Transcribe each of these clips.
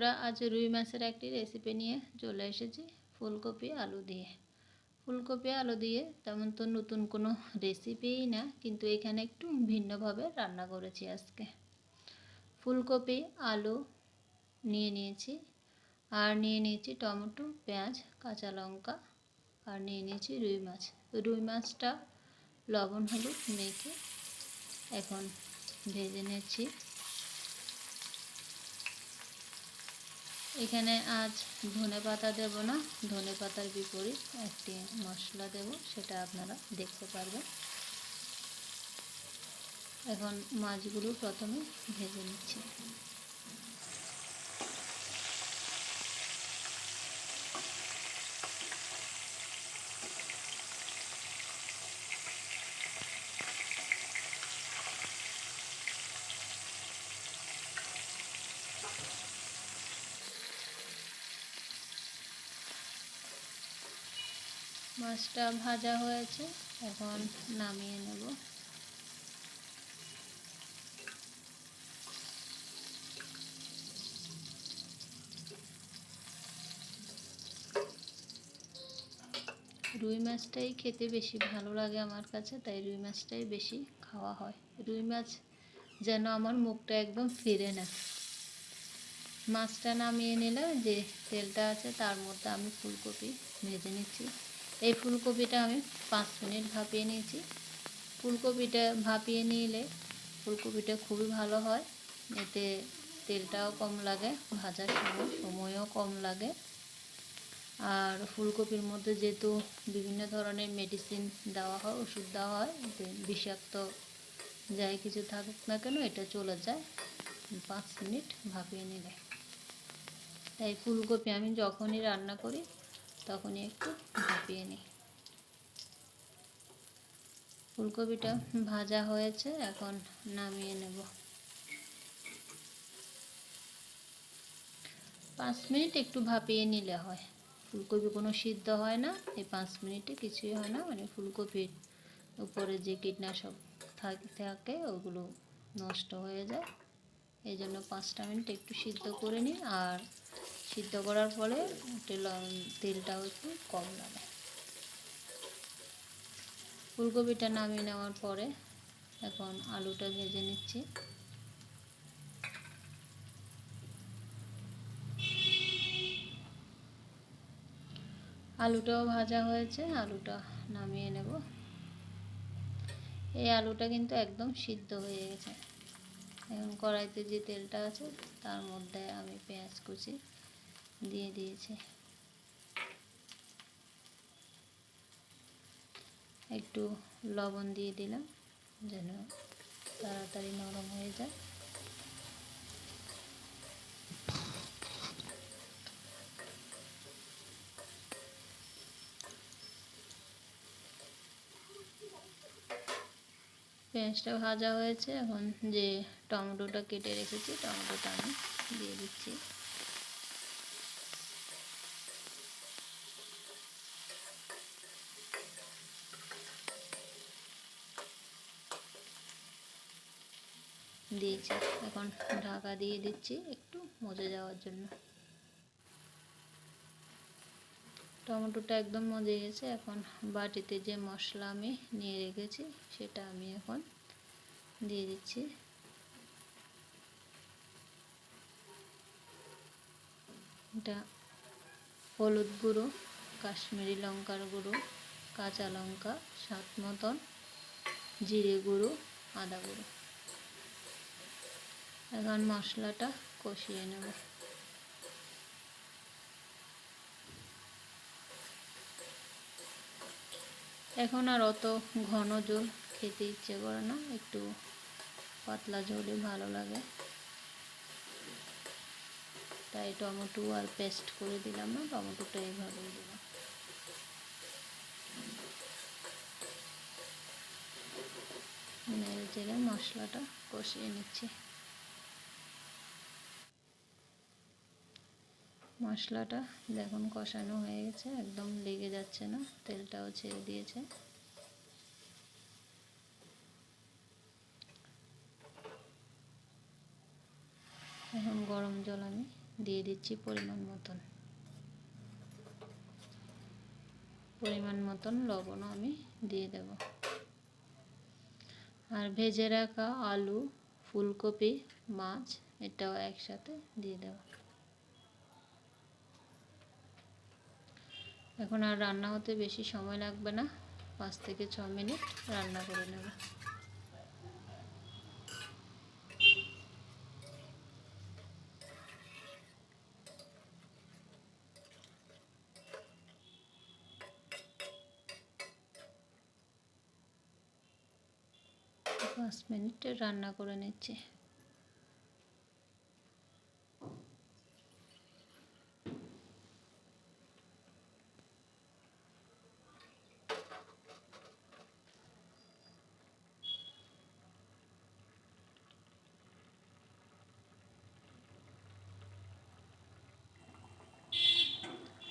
বন্ধুরা, আজ রুই মাছের একটি রেসিপি নিয়ে চলে এসেছি ফুলকপি আলু দিয়ে। ফুলকপি আলু দিয়ে তেমন তো নতুন কোনো রেসিপিই না, কিন্তু এখানে একটু ভিন্নভাবে রান্না করেছি আজকে। ফুলকপি আলু নিয়ে নিয়েছি, আর নিয়ে নিয়েছি টমেটো, পেঁয়াজ, কাঁচা লঙ্কা, আর নিয়ে নিয়েছি রুই মাছ। রুই মাছটা লবণ হলুদ মেখে এখন ভেজে নিয়েছি এখানে আজ ধনে পাতা দেব না। ধনে পাতার বিপরীত একটি মশলা দেব, সেটা আপনারা দেখতে পারবেন। এখন মাছগুলো প্রথমে ভেজে নিচ্ছি। মাছটা ভাজা হয়েছে, এখন নামিয়ে নেব। রুই মাছটাই খেতে বেশি ভালো লাগে আমার কাছে, তাই রুই মাছটাই বেশি খাওয়া হয়। রুই মাছ যেন আমার মুখটা একদম ফিরে না। মাছটা নামিয়ে নিলে যে তেলটা আছে তার মধ্যে আমি ফুলকপি ভেজে নিচ্ছি। এই ফুলকপিটা আমি পাঁচ মিনিট ভাপিয়ে নিয়েছি। ফুলকপিটা ভাপিয়ে নিলে ফুলকপিটা খুবই ভালো হয়। এতে তেলটাও কম লাগে, ভাজার সময় সময়ও কম লাগে। আর ফুলকপির মধ্যে যেহেতু বিভিন্ন ধরনের মেডিসিন দেওয়া হয়, ওষুধ দেওয়া হয়, এতে বিষাক্ত যাই কিছু থাকুক না কেন এটা চলে যায়। পাঁচ মিনিট ভাপিয়ে নিলে। তাই ফুলকপি আমি যখনই রান্না করি তখনই একটু ভাপিয়ে নিই। ফুলকপিটা ভাজা হয়েছে, এখন নামিয়ে নেব। পাঁচ মিনিট একটু ভাপিয়ে নিলে হয়। ফুলকপি কোনো সিদ্ধ হয় না, এই পাঁচ মিনিটে কিছুই হয় না। মানে ফুলকপির উপরে যে কীটনাশক থাকে ওগুলো নষ্ট হয়ে যায়। এই জন্য পাঁচটা মিনিট একটু সিদ্ধ করে নিই আর সিদ্ধ করার ফলে তেলটাও একটু কম লাগে ফুলকপিটা নামিয়ে নেওয়ার পরে এখন আলুটা ভেজে নিচ্ছি। আলুটাও ভাজা হয়েছে, আলুটা নামিয়ে নেব। এই আলুটা কিন্তু একদম সিদ্ধ হয়ে গেছে। এখন কড়াইতে যে তেলটা আছে, তার মধ্যে আমি পেঁয়াজ কুচি দিয়ে দিয়েছি। একটু লবণ দিয়ে দিলাম, যেন তাড়াতাড়ি নরম হয়ে যায়। পেঁয়াজটা ভাজা হয়েছে, এখন যে টমেটোটা কেটে রেখেছি, টমেটোটা আমি দিয়ে দিচ্ছি। দিয়েছি, এখন ঢাকা দিয়ে দিচ্ছি একটু মজে যাওয়ার জন্য। টমেটোটা একদম মজে গেছে। এখন বাটিতে যে মশলা আমি নিয়ে রেখেছি, সেটা আমি এখন দিয়ে দিচ্ছি। এটা হলুদ গুঁড়ো, কাশ্মীরি লঙ্কার গুঁড়ো, কাঁচা লঙ্কা, স্বাদ মতন, জিরে গুঁড়ো, আদা গুঁড়ো। এখন মশলাটা কষিয়ে নেব। এখন আর অত ঘন ঝোল খেতে ইচ্ছে করে না, একটু পাতলা ঝোলই ভালো লাগে। তাই টমেটো আর পেস্ট করে দিলাম না, টমেটোটা এইভাবেই দিলাম। নেড়ে চেড়ে মশলাটা কষিয়ে নিচ্ছি। মশলাটা দেখুন কষানো হয়ে গেছে, একদম লেগে যাচ্ছে না, তেলটাও ছেড়ে দিয়েছে। এখন গরম জল আমি দিয়ে দিচ্ছি পরিমাণ মতন। পরিমাণ মতন লবণও আমি দিয়ে দেব। আর ভেজে রাখা আলু, ফুলকপি, মাছ, এটাও একসাথে দিয়ে দেব। এখন আর রান্না হতে বেশি সময় লাগবে না। পাঁচ থেকে ছ মিনিট রান্না করে নেব। পাঁচ মিনিট রান্না করে নিচ্ছি।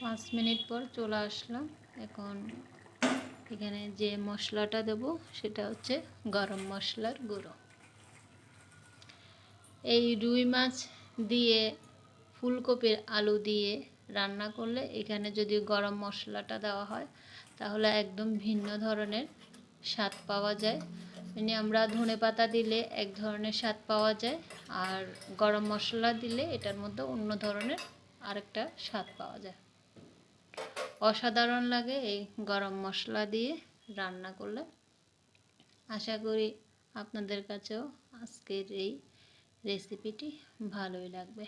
পাঁচ মিনিট পর চলে আসলাম। এখন এখানে যে মশলাটা দেব, সেটা হচ্ছে গরম মশলার গুঁড়ো। এই রুই মাছ দিয়ে, ফুলকপির আলু দিয়ে রান্না করলে এখানে যদি গরম মশলাটা দেওয়া হয়, তাহলে একদম ভিন্ন ধরনের স্বাদ পাওয়া যায়। মানে আমরা ধনে পাতা দিলে এক ধরনের স্বাদ পাওয়া যায়, আর গরম মশলা দিলে এটার মধ্যে অন্য ধরনের আরেকটা স্বাদ পাওয়া যায়। অসাধারণ লাগে এই গরম মশলা দিয়ে রান্না করলে। আশা করি আপনাদের কাছেও আজকের এই রেসিপিটি ভালোই লাগবে।